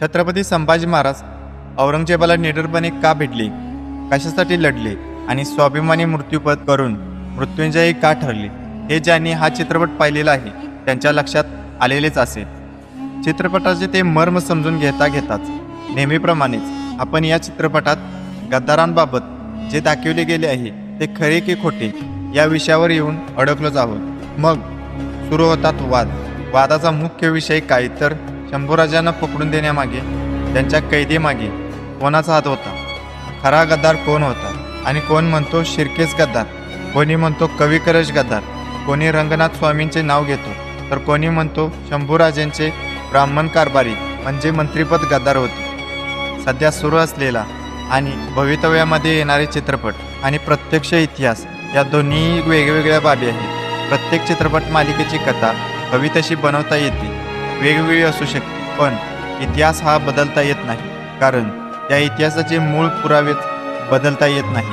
छत्रपती संभाजी महाराज औरंगजेबाला निडरपणे का भेटले? कशासाठी लढले? आणि स्वाभिमानी मृत्यूपद करून मृत्युंजयी का ठरले? हे ज्यांनी हा चित्रपट पाहिलेला आहे त्यांच्या लक्षात आलेलेच असेल. चित्रपटाचे ते मर्म समजून घेता घेताच नेहमीप्रमाणेच आपण या चित्रपटात गद्दारांबाबत जे दाखवले गेले आहे ते खरे की खोटे या विषयावर येऊन अडकलोच आहोत. मग सुरू होतात वाद. वादाचा मुख्य विषय काय तर शंभूराजांना पकडून देण्यामागे त्यांच्या कैदीमागे कोणाचा हात होता? खरा गद्दार कोण होता? आणि कोण म्हणतो शिरकेच गद्दार? कोणी म्हणतो कविकरश गद्दार? कोणी रंगनाथ स्वामींचे नाव घेतो? तर कोणी म्हणतो शंभूराजांचे ब्राह्मण कारभारी म्हणजे मंत्रीपद गद्दार होते. सध्या सुरू असलेला आणि भवितव्यामध्ये येणारे चित्रपट आणि प्रत्यक्ष इतिहास या दोन्ही वेगवेगळ्या बाबी आहेत. प्रत्येक चित्रपट मालिकेची कथा हवी तशी बनवता येते. वेगवेगळी असू शकते पण इतिहास हा बदलता येत नाही कारण त्या इतिहासाचे मूळ पुरावेच बदलता येत नाही.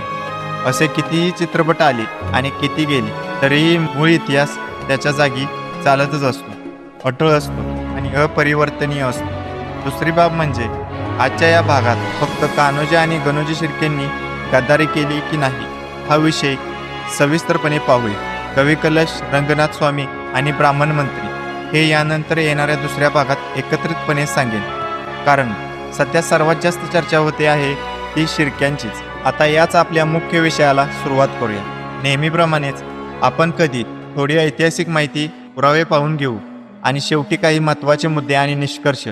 असे कितीही चित्रपट आले आणि किती गेले तरीही मूळ इतिहास त्याच्या जागी चालतच असतो अटळ असतो आणि अपरिवर्तनीय असतो. दुसरी बाब म्हणजे आजच्या या भागात फक्त कान्होजी आणि गणोजी शिर्केंनी गद्दारी केली की नाही हा विषय सविस्तरपणे पाहूया. कवी कलश रंगनाथ स्वामी आणि ब्राह्मण मंत्री हे यानंतर येणाऱ्या दुसऱ्या भागात एकत्रितपणे सांगेन. कारण सध्या सर्वात जास्त चर्चा होते आहे ती शिर्क्यांचीच. आता याच आपल्या मुख्य विषयाला सुरुवात करूया. नेहमीप्रमाणेच आपण कधी थोडी ऐतिहासिक माहिती पुरावे पाहून घेऊ आणि शेवटी काही महत्त्वाचे मुद्दे आणि निष्कर्ष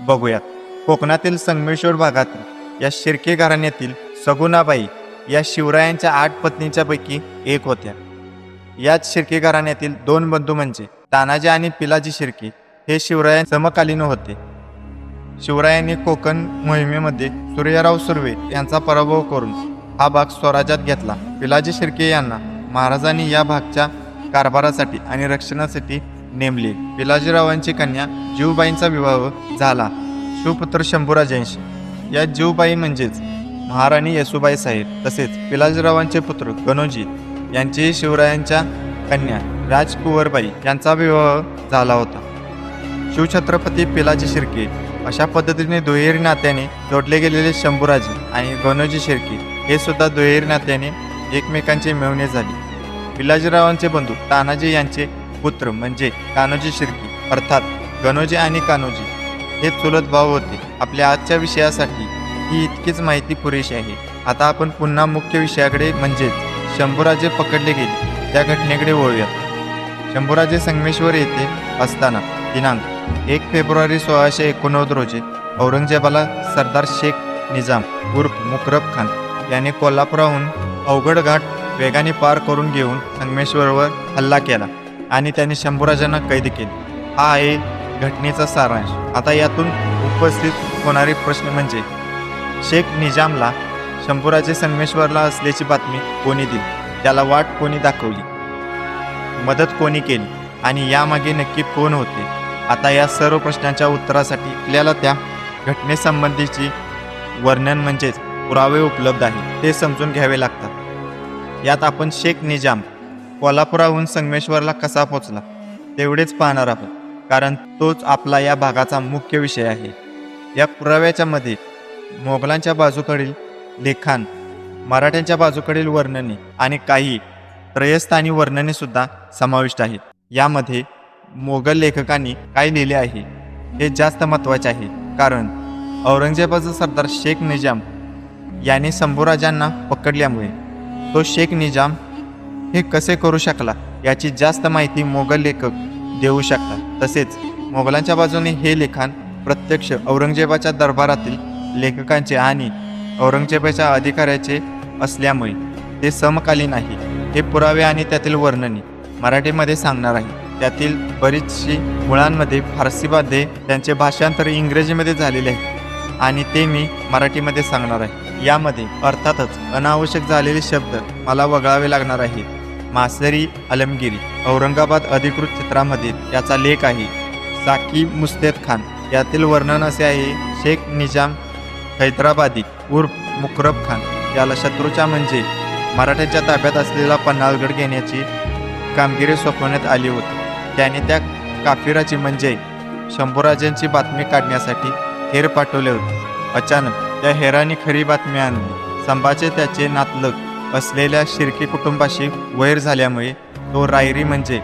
बघूयात. कोकणातील संगमेश्वर भागात या शिर्के घराण्यातील सगुणाबाई या शिवरायांच्या आठ पत्नीच्यापैकी एक होत्या. याच शिर्के घराण्यातील दोन बंधू म्हणजे तानाजी आणि पिलाजी शिर्के हे शिवराया समकालीन होते. शिवरायांनी कोकण मोहिमेमध्ये सूर्यराव सुर्वे यांचा पराभव करून हा भाग स्वराज्यात घेतला. पिलाजी शिर्के यांना महाराजांनी या भागच्या कारभारासाठी आणि रक्षणासाठी नेमले. पिलाजीरावांची कन्या जीवबाईंचा विवाह झाला. शिवपुत्र शंभूराजांशी. या जीवबाई म्हणजेच महाराणी येसुबाई साहेब तसेच पिलाजीरावांचे पुत्र गणोजी यांचेही शिवरायांच्या कन्या राजकुंवरबाई यांचा विवाह झाला होता. शिवछत्रपती पिलाजी शिर्के अशा पद्धतीने दुहेरी नात्याने जोडले गेलेले शंभूराजे आणि गणोजी शिर्के हे सुद्धा दुहेरी नात्याने एकमेकांचे मिळवणे झाले. पिलाजीरावांचे बंधू तानाजी यांचे पुत्र म्हणजे कान्होजी शिर्के अर्थात गणोजी आणि कान्होजी हे चुलत भाऊ होते. आपल्या आजच्या विषयासाठी ही इतकीच माहिती पुरेशी आहे. आता आपण पुन्हा मुख्य विषयाकडे म्हणजेच शंभूराजे पकडले गेले. त्या घटनेकडे वळूयात. शंभूराजे संगमेश्वर येथे असताना दिनांक एक फेब्रुवारी सोळाशे एकोणनव्वद रोजी औरंगजेबाला सरदार शेख निजाम उर्फ मुकरब खान याने कोल्हापुराहून अवघड घाट वेगाने पार करून घेऊन संगमेश्वरवर हल्ला केला आणि त्याने शंभूराजांना कैद केले. हा आहे घटनेचा सारांश. आता यातून उपस्थित होणारे प्रश्न म्हणजे शेख निजामला शंभूराजे संगमेश्वरला असल्याची बातमी कोणी दिली? त्याला वाट कोणी दाखवली? मदत कोणी केली आणि यामागे नक्की कोण होते? आता या सर्व प्रश्नांच्या उत्तरासाठी आपल्याला त्या घटनेसंबंधीची वर्णन म्हणजेच पुरावे उपलब्ध आहे ते समजून घ्यावे लागतात. यात आपण शेख निजाम कोल्हापुराहून संगमेश्वरला कसा पोचला तेवढेच पाहणार आहोत कारण तोच आपला या भागाचा मुख्य विषय आहे. या पुराव्याच्या मध्ये मोगलांच्या बाजूकडील लेखान मराठ्यांच्या बाजूकडील वर्णने आणि काही त्रयस्थानी वर्णने सुद्धा समाविष्ट आहेत. यामध्ये मोगल लेखकांनी काय लिहिले आहे हे जास्त महत्त्वाचे आहे. कारण औरंगजेबाचा सरदार शेख निजाम याने शंभूराजांना पकडल्यामुळे तो शेख निजाम हे कसे करू शकला याची जास्त माहिती मोगल लेखक देऊ शकतात. तसेच मोगलांच्या बाजूने हे लेखन प्रत्यक्ष औरंगजेबाच्या दरबारातील लेखकांचे आणि औरंगजेबाच्या अधिकाऱ्याचे असल्यामुळे ते समकालीन आहे. हे पुरावे आणि त्यातील वर्णने मराठीमध्ये सांगणार आहे. त्यातील बरीचशी मुळांमध्ये फारसीमध्ये त्यांचे भाषांतर इंग्रजीमध्ये झालेले आहे आणि ते मी मराठीमध्ये सांगणार आहे. यामध्ये अर्थातच अनावश्यक झालेले शब्द मला वगळावे लागणार आहेत मासरी अलमगिरी औरंगाबाद अधिकृत चित्रामध्ये याचा लेख आहे. साकी मुस्तेद खान यातील वर्णन असे आहे शेख निजाम हैदराबादी उर्फ मुकरब खान. याला शत्रूच्या म्हणजे मराठ्यांच्या ताब्यात असलेला पन्हाळगड घेण्याची कामगिरी सोपवण्यात आली होती. त्याने त्या काफिराची म्हणजे शंभूराजांची बातमी काढण्यासाठी हेर पाठवले होते. अचानक त्या हेराने खरी बातमी आणली. संभाचे त्याचे नातलग असलेल्या शिर्की कुटुंबाशी वैर झाल्यामुळे तो रायरी म्हणजे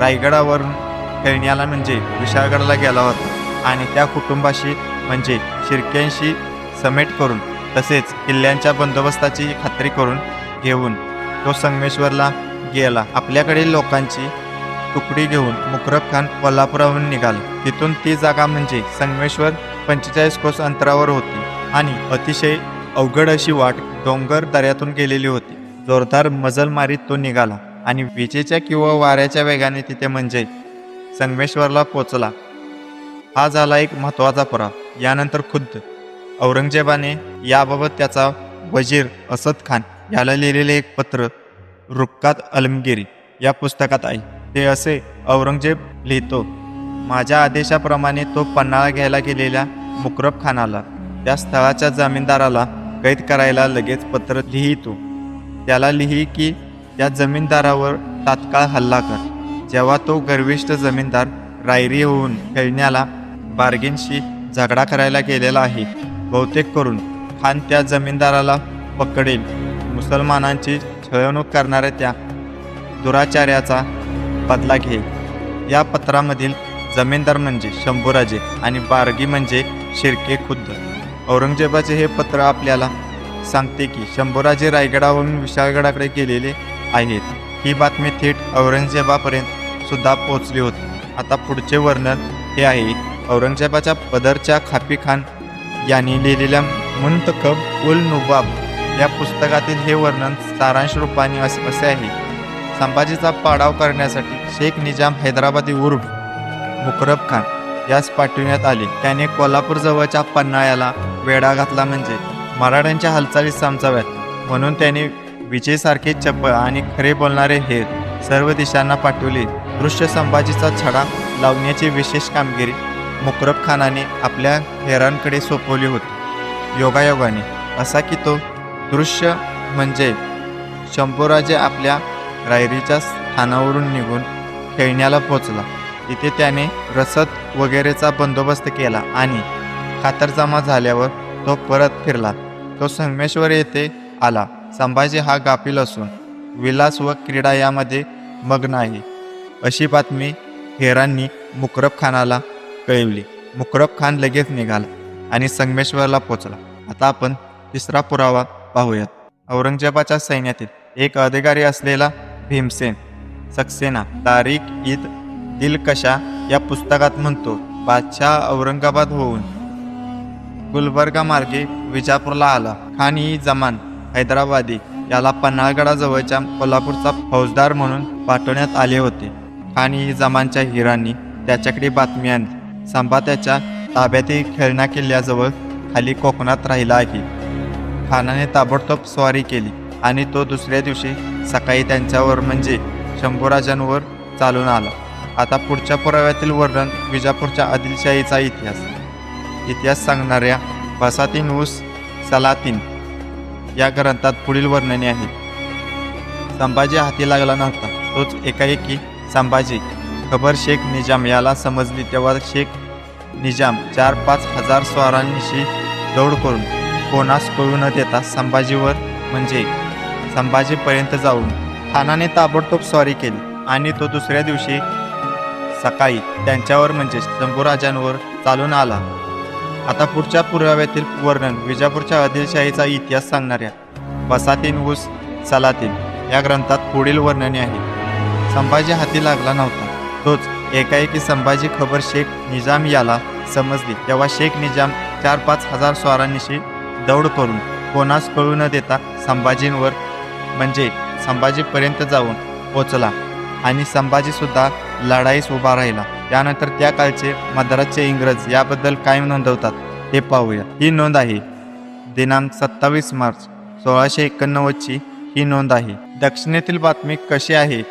रायगडावरून खेळण्याला म्हणजे विशाळगडला गेला होता आणि त्या कुटुंबाशी म्हणजे शिर्क्यांशी समेट करून तसेच किल्ल्यांच्या बंदोबस्ताची खात्री करून घेऊन तो संगमेश्वरला गेला. आपल्याकडील लोकांची तुकडी घेऊन मुकरब खान कोल्हापुराहून निघाला. तिथून ती जागा म्हणजे संगमेश्वर पंचेचाळीस कोस अंतरावर होती आणि अतिशय अवघड अशी वाट डोंगर दऱ्यातून गेलेली होती. जोरदार मजल मारीत तो निघाला आणि विजेच्या किंवा वाऱ्याच्या वेगाने तिथे म्हणजे संगमेश्वरला पोचला हा झाला एक महत्त्वाचा पुराव. यानंतर खुद्द औरंगजेबाने याबाबत त्याचा वजीर असद खान याला लिहिलेले एक पत्र रुक्कात अलमगिरी या पुस्तकात आहे. ते असे औरंगजेब लिहितो माझ्या आदेशाप्रमाणे तो पन्हाळा घ्यायला गेलेल्या मुकरब खानाला त्या स्थळाच्या जमीनदाराला कैद करायला लगेच पत्र लिहितो त्याला लिही की त्या जमीनदारावर तात्काळ हल्ला कर. जेव्हा तो गर्विष्ठ जमीनदार रायरी होऊन खेळण्याला बार्गेनशी झगडा करायला गेलेला आहे बहुतेक करून खान त्या जमीनदाराला पकडेल. मुसलमानांची छळवणूक करणाऱ्या त्या दुराचार्याचा बदला घे. या पत्रामधील जमीनदार म्हणजे शंभूराजे आणि बारगी म्हणजे शिर्के खुद्द. औरंगजेबाचे हे पत्र आपल्याला सांगते की शंभूराजे रायगडावरून विशाळगडाकडे गेलेले आहेत. ही बातमी थेट औरंगजेबापर्यंत सुद्धा पोहोचली होती. आता पुढचे वर्णन हे आहे. औरंगजेबाच्या पदरच्या खापी खान यांनी लिहिलेल्या मुंतखब उल नुबाब या पुस्तकातील हे वर्णन सारांश रूपाने असे असे आहे. संभाजीचा पाडाव करण्यासाठी शेख निजाम हैदराबादी उर्फ मुकरब खान यास पाठविण्यात आले. त्याने कोल्हापूर जवळच्या पन्हाळ्याला वेढा घातला म्हणजे मराठ्यांच्या हालचाली समजाव्यात. म्हणून त्याने विजयसारखे चप्पळ आणि खरे बोलणारे हेर सर्व दिशांना पाठवले. दृश्य संभाजीचा छडा लावण्याची विशेष कामगिरी मुकरब खानाने आपल्या हेरांकडे सोपवली होती. योगायोगाने असा की तो दृश्य म्हणजे शंभूराजे आपल्या रायरीच्या स्थानावरून निघून खेळण्याला पोचला तिथे त्याने रसद वगैरेचा बंदोबस्त केला आणि खातरजमा झाल्यावर तो परत फिरला. तो संगमेश्वर येथे आला. संभाजी हा गाफील असून विलास व क्रीडा यामध्ये मग्न आहे. अशी बातमी हेरांनी मुकरब खानाला कळवली. मुकरब खान लगेच निघाला आणि संगमेश्वरला पोचला आता आपण तिसरा पुरावा पाहूयात. औरंगजेबाच्या सैन्यातील एक अधिकारी असलेला भीमसेन सक्सेना तारीख ईद दिलकशा या पुस्तकात म्हणतो बादशाह औरंगाबाद होऊन गुलबर्गा मार्गे विजापूरला आला. खान जमान हैदराबादी याला पन्हाळगडाजवळच्या कोल्हापूरचा फौजदार म्हणून पाठवण्यात आले होते. खान ई जमानच्या हिरांनी त्याच्याकडे बातमी आणली. संभा त्याच्या ताब्यातील खेळणा किल्ल्याजवळ खाली कोकणात राहिला आहे. खानाने ताबडतोब स्वारी केली आणि तो दुसऱ्या दिवशी सकाळी त्यांच्यावर म्हणजे शंभूराजांवर चालून आला. आता पुढच्या पुराव्यातील वर्णन विजापूरच्या आदिलशाहीचा इतिहास. इतिहास सांगणाऱ्या बसातीन उस सलातीन या ग्रंथात पुढील वर्णने आहेत. संभाजी हाती लागला नव्हता. तोच एकाएकी संभाजी खबर शेख निजाम याला समजली तेव्हा शेख निजाम चार पाच हजार स्वारांशी दौड करून कोणास कळू न देता संभाजीवर म्हणजे संभाजीपर्यंत जाऊन खानाने ताबडतोब स्वारी केली आणि तो दुसऱ्या दिवशी सकाळी त्यांच्यावर म्हणजे शंभूराजांवर चालून आला. आता पुढच्या पुराव्यातील वर्णन विजापूरच्या आदिलशाहीचा इतिहास सांगणाऱ्या वसातीन ऊस सलातीन या ग्रंथात पुढील वर्णने आहेत. संभाजी हाती लागला नव्हता. तोच एकाएकी संभाजी खबर शेख निजाम याला समजली. तेव्हा शेख निजाम चार पाच हजार स्वारांनीशी दौड करून कोणास कळू न देता संभाजींवर म्हणजे संभाजीपर्यंत जाऊन पोचला आणि संभाजीसुद्धा लढाईस उभा राहिला. त्यानंतर त्या काळचे मद्रासचे इंग्रज याबद्दल काय नोंदवतात ते पाहूया. ही नोंद आहे. दिनांक सत्तावीस मार्च सोळाशे एकोणनव्वदची ही नोंद आहे. दक्षिणेतील बातमी कशी आहे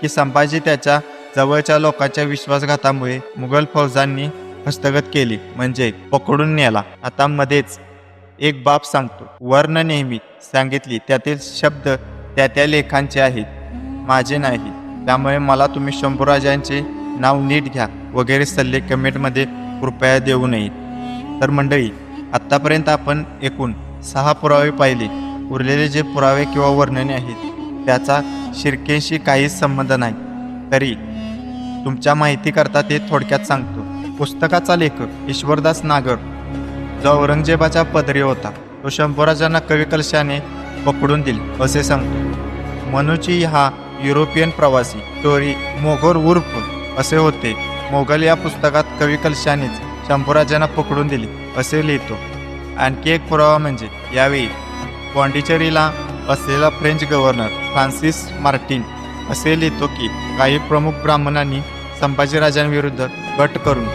की संभाजी त्याच्या जवळच्या लोकांच्या विश्वासघातामुळे मुघल फौजांनी हस्तगत केली म्हणजे पकडून नेला. आता मध्येच एक बाब सांगतो. वर्ण नेहमी सांगितली त्यातील शब्द त्या त्या लेखांचे आहेत. माझे नाही. त्यामुळे मला तुम्ही शंभूराजांचे नाव नीट घ्या. वगैरे सल्ले कमेंटमध्ये कृपया देऊ नये. तर मंडळी आत्तापर्यंत आपण एकूण सहा पुरावे पाहिले. उरलेले जे पुरावे किंवा वर्णने आहेत त्याचा शिर्केशी काहीच संबंध नाही. तरी तुमच्या माहितीकरता ते थोडक्यात सांगतो. पुस्तकाचा लेखक ईश्वरदास नागर जो औरंगजेबाचा पदरी होता तो शंभूराजांना कविकलशाने पकडून दिली असे सांगतो. मनुची हा युरोपियन प्रवासी टोरी मोगोर उर्फ असे होते. मोगल या पुस्तकात कविकलशानेच शंभूराजांना पकडून दिली असे लिहितो. आणखी एक पुरावा म्हणजे यावेळी पॉंडिचेरीला असलेला फ्रेंच गव्हर्नर फ्रान्सिस मार्टिन असे लिहितो की काही प्रमुख ब्राह्मणांनी संभाजीराजांविरुद्ध गट करून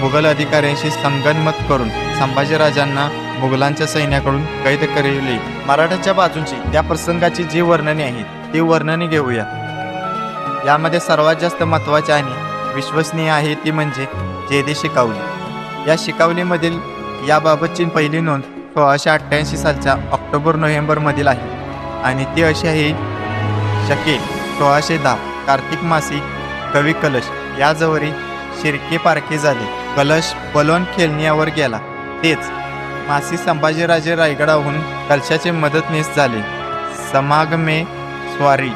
मुघल अधिकाऱ्यांशी संगनमत करून संभाजीराजांना मुघलांच्या सैन्याकडून कैद करले मराठ्याच्या बाजूंची त्या प्रसंगाची जी वर्णने आहेत ती वर्णने घेऊया. यामध्ये सर्वात जास्त महत्त्वाचे आणि विश्वसनीय आहे ती म्हणजे जेदे शिकावली. या शिकावलीमधील याबाबतची पहिली नोंद सोळाशे अठ्ठ्याऐंशी सालच्या ऑक्टोबर नोव्हेंबरमधील आहे. आणि ती अशी आहे शके सोळाशे दहा कार्तिक मासी कवी कलश याजवळी शिरके पारखे झाले. कलश बलोन खेळण्यावर गेला. तेच मासी संभाजीराजे रायगडाहून कलशाचे मदतनीस झाले. समागमे स्वारी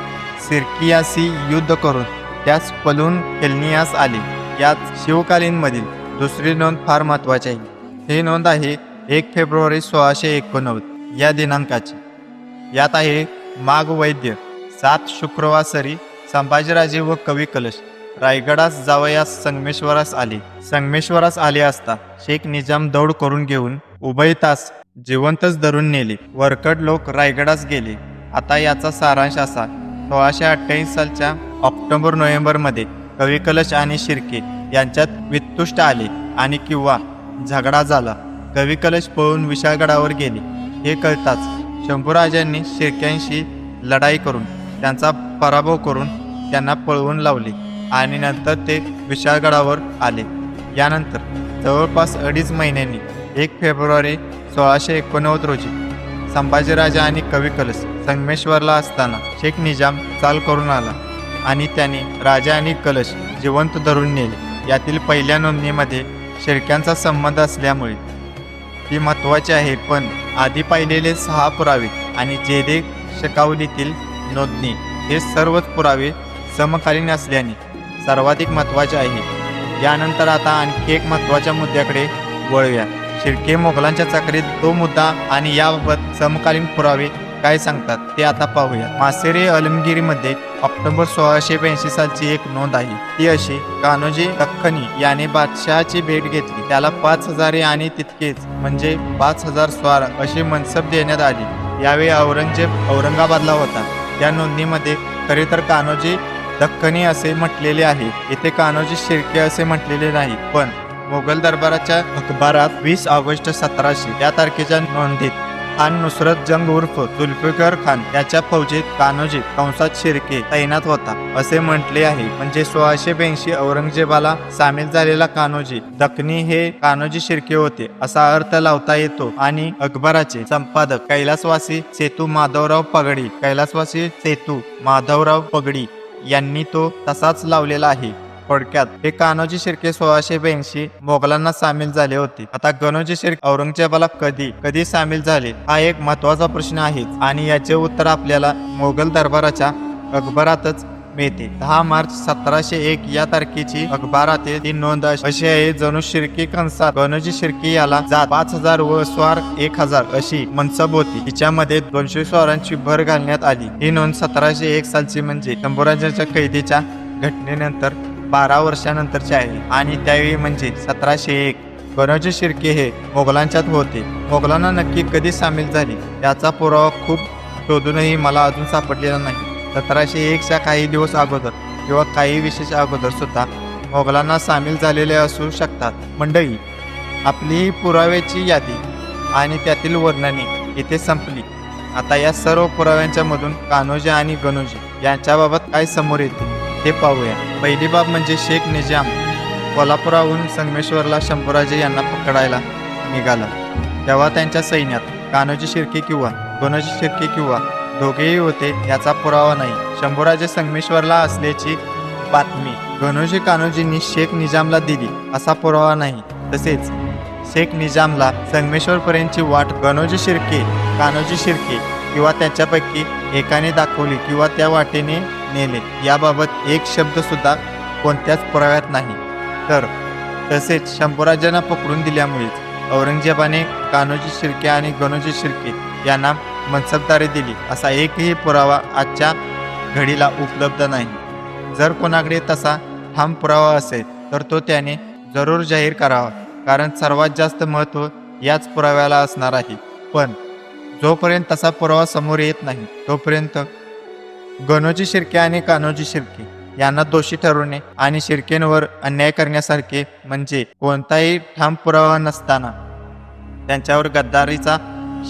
सिरकियासी युद्ध करून त्यास पलून खेळण्यास आले. यात शिवकालीनमधील दुसरी नोंद फार महत्त्वाची आहे. ही नोंद आहे एक फेब्रुवारी सोळाशे एकोणनव्वद या दिनांकाची. यात आहे माघ वैद्य सात शुक्रवासरी संभाजीराजे व कवी कलश. रायगडास जावयास संगमेश्वरास आले. संगमेश्वरास आले असता शेख निजाम दौड करून घेऊन उभय तास जिवंतच धरून नेले. वरकड लोक रायगडास गेले. आता याचा सारांश असा. सोळाशे अठ्ठ्याऐंशी सालच्या ऑक्टोबर नोव्हेंबरमध्ये कवी कलश आणि शिर्के यांच्यात वित्तुष्ट आले आणि किंवा झगडा झाला. कवी कलश पळून विशाळगडावर गेले. हे कळताच शंभूराजांनी शिर्क्यांशी लढाई करून त्यांचा पराभव करून त्यांना पळवून लावले. आणि नंतर ते विशाळगडावर आले. यानंतर जवळपास अडीच महिन्यांनी एक फेब्रुवारी सोळाशे एकोणनव्वद रोजी संभाजीराजा आणि कवी कलश संगमेश्वरला असताना शेख निजाम चाल करून आला आणि त्याने राजा आणि कलश जिवंत धरून नेले. यातील पहिल्या नोंदणीमध्ये शिरक्यांचा संबंध असल्यामुळे ती महत्त्वाची आहे पण आधी पाहिलेले सहा पुरावे आणि जेदे शकावलीतील नोंदणी हे सर्वच पुरावे समकालीन असल्याने सर्वाधिक महत्त्वाचे आहे. यानंतर आता आणखी एक महत्त्वाच्या मुद्द्याकडे वळूया. शिर्के मोगलांच्या चक्रीत तो मुद्दा आणि याबाबत समकालीन पुरावे काय सांगतात ते आता पाहूया. मासेरे अलमगिरीमध्ये ऑक्टोबर सोळाशे ब्याऐंशी सालची एक नोंद आहे. ती अशी कान्होजी दख्खनी याने बादशहाची भेट घेतली. त्याला पाच हजारे आणि तितकेच म्हणजे पाच हजार स्वार अशी मनसब देण्यात आली. यावेळी औरंगजेब औरंगाबादला होता. त्या नोंदीमध्ये खरे तर कान्होजी दख्खनी असे म्हटलेले आहे. येथे कान्होजी शिर्के असे म्हटलेले नाही पण मोगल दरबाराच्या अखबारात वीस ऑगस्ट सतराशे या तारखेच्या नोंदीत खान नुसरत जंग उर्फ जुल्फिकर खान याच्या फौजेत कान्होजी कंसात शिर्के तैनात होता. असे म्हटले आहे. म्हणजे सोळाशे ब्याऐंशी औरंगजेबाला सामील झालेला कान्होजी दखनी हे कान्होजी शिर्के होते असा अर्थ लावता येतो. आणि अकबराचे संपादक कैलासवासी सेतू माधवराव पगडी कैलासवासी सेतू माधवराव पगडी यांनी तो तसाच लावलेला आहे. थोडक्यात हे कान्होजी शिर्के सोळाशे ब्याऐंशी मोगलांना सामील झाले होते. आता गणोजी शिर्के औरंगजेबाला कधी कधी सामील झाले हा एक महत्त्वाचा प्रश्न आहे आणि याचे उत्तर आपल्याला मोगल दरबाराच्या अकबरातच मिळते. दहा मार्च सतराशे एक या तारखेची अखबारातील ती नोंद अशी आहे. जणू शिर्की कंसात गणोजी शिर्की याला जात पाच हजार व स्वार एक हजार अशी मनसब होती. तिच्यामध्ये दोनशे स्वारांची भर घालण्यात आली. ही नोंद सतराशे एक सालची म्हणजे शंभूराजांच्या कैदीच्या घटनेनंतर बारा वर्षानंतरची आहे. आणि त्यावेळी म्हणजे सतराशे एक गणोजी शिर्के हे मोगलांच्यात होते. मोगलांना नक्की कधी सामील झाली? याचा पुरावा खूप शोधूनही मला अजून सापडलेला नाही. सतराशे एकच्या काही दिवस अगोदर किंवा काही विशेष अगोदर सुद्धा मोगलांना सामील झालेले असू शकतात. मंडळी आपली पुराव्याची यादी आणि त्यातील वर्णने इथे संपली. आता या सर्व पुराव्यांच्या मधून कान्होजी आणि गणोजी यांच्याबाबत काय समोर येते ते पाहूया. पहिली बाब म्हणजे शेख निजाम. कोल्हापुराहून संगमेश्वरला शंभूराजे यांना पकडायला निघाला. तेव्हा त्यांच्या सैन्यात कान्होजी शिर्के किंवा गणोजी शिर्के किंवा दोघेही होते याचा पुरावा नाही. शंभूराजे संगमेश्वरला असल्याची बातमी गणोजी कान्होजींनी शेख निजामला दिली असा पुरावा नाही. तसेच शेख निजामला संगमेश्वरपर्यंतची वाट गणोजी शिर्के कान्होजी शिर्के किंवा त्याच्यापैकी एकाने दाखवली किंवा त्या वाटेने नेले याबाबत एक शब्दसुद्धा कोणत्याच पुराव्यात नाही. तर तसेच शंभूराजांना पकडून दिल्यामुळेच औरंगजेबाने कान्होजी शिर्के आणि गणोजी शिर्के यांना मनसबदारी दिली. असा एकही पुरावा आजच्या घडीला उपलब्ध नाही. जर कोणाकडे तसा ठाम पुरावा असेल तर तो त्याने जरूर जाहीर करावा. कारण सर्वात जास्त महत्त्व याच पुराव्याला असणार आहे. पण जोपर्यंत तसा पुरावा समोर येत नाही तोपर्यंत गणोजी शिर्के आणि कान्होजी शिर्के यांना दोषी ठरवणे आणि शिर्केंवर अन्याय करण्यासारखे म्हणजे कोणताही ठाम पुरावा नसताना त्यांच्यावर गद्दारीचा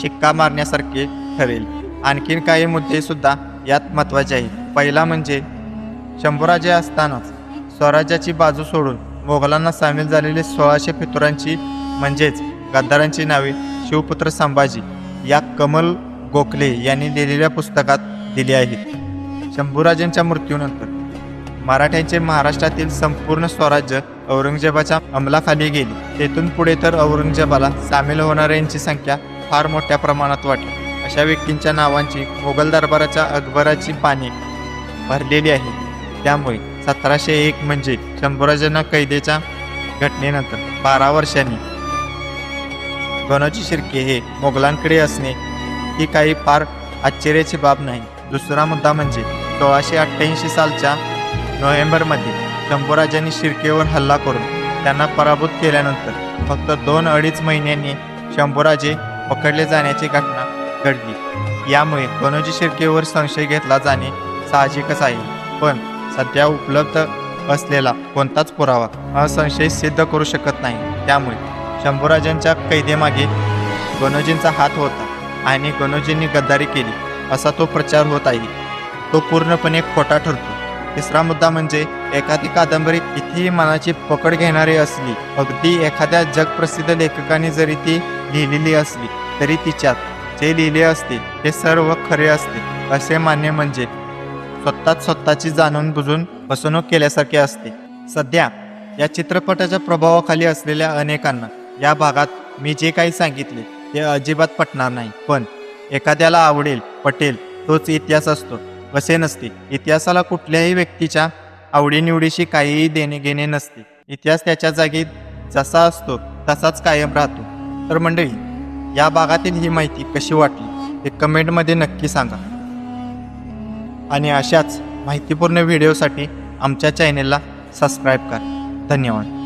शिक्का मारण्यासारखे ठरेल. आणखीन काही मुद्दे सुद्धा यात महत्त्वाचे आहेत. पहिला म्हणजे शंभूराजे असतानाच स्वराज्याची बाजू सोडून मोगलांना सामील झालेले सोळाशे फितुरांची म्हणजेच गद्दारांची नावे शिवपुत्र संभाजी या कमल गोखले यांनी लिहिलेल्या पुस्तकात दिली आहेत. शंभूराजांच्या मृत्यूनंतर मराठ्यांचे महाराष्ट्रातील संपूर्ण स्वराज्य औरंगजेबाच्या अंमलाखाली गेले. तेथून पुढे तर औरंगजेबाला सामील होणाऱ्यांची संख्या फार मोठ्या प्रमाणात वाटली अशा व्यक्तींच्या नावांची मोगल दरबाराच्या अकबराची पाने भरलेली आहे. त्यामुळे सतराशे एक म्हणजे शंभूराजांना कैदेच्या घटनेनंतर बारा वर्षांनी गणोजी शिर्के हे मोगलांकडे असणे ही काही फार आश्चर्याची बाब नाही. दुसरा मुद्दा म्हणजे सोळाशे अठ्ठ्याऐंशी सालच्या नोव्हेंबरमध्ये शंभूराजांनी शिर्केवर हल्ला करून त्यांना पराभूत केल्यानंतर फक्त दोन अडीच महिन्यांनी शंभूराजे पकडले जाण्याची घटना घडली. यामुळे गणोजी शिर्केवर संशय घेतला जाणे साहजिकच आहे. पण सध्या उपलब्ध असलेला कोणताच पुरावा हा संशय सिद्ध करू शकत नाही. त्यामुळे शंभूराजांच्या कैदेमागे गणोजींचा हात होता आणि गणोजींनी गद्दारी केली असा तो प्रचार होत आहे. तो पूर्णपणे खोटा ठरतो. तिसरा मुद्दा म्हणजे एखादी कादंबरी कितीही मनाची पकड घेणारी असली अगदी एखाद्या जगप्रसिद्ध लेखकाने जरी ती लिहिलेली असली तरी तिच्यात जे लिहिले असते ते सर्व खरे असते असे मान्य म्हणजे स्वतःच स्वतःची जाणून बुजून फसवणूक केल्यासारखे असते. सध्या या चित्रपटाच्या प्रभावाखाली असलेल्या अनेकांना या भागात मी जे काही सांगितले ते अजिबात पटणार नाही. पण एखाद्याला आवडेल पटेल तोच इतिहास असतो. असे नसते. इतिहासाला कुठल्याही व्यक्तीच्या आवडीनिवडीशी काहीही देणे घेणे नसते. इतिहास त्याच्या जागी जसा असतो तसाच कायम राहतो. तर मंडळी या भागातील ही माहिती कशी वाटली हे कमेंटमध्ये नक्की सांगा. आणि अशाच माहितीपूर्ण व्हिडिओसाठी आमच्या चॅनेलला सबस्क्राईब करा. धन्यवाद.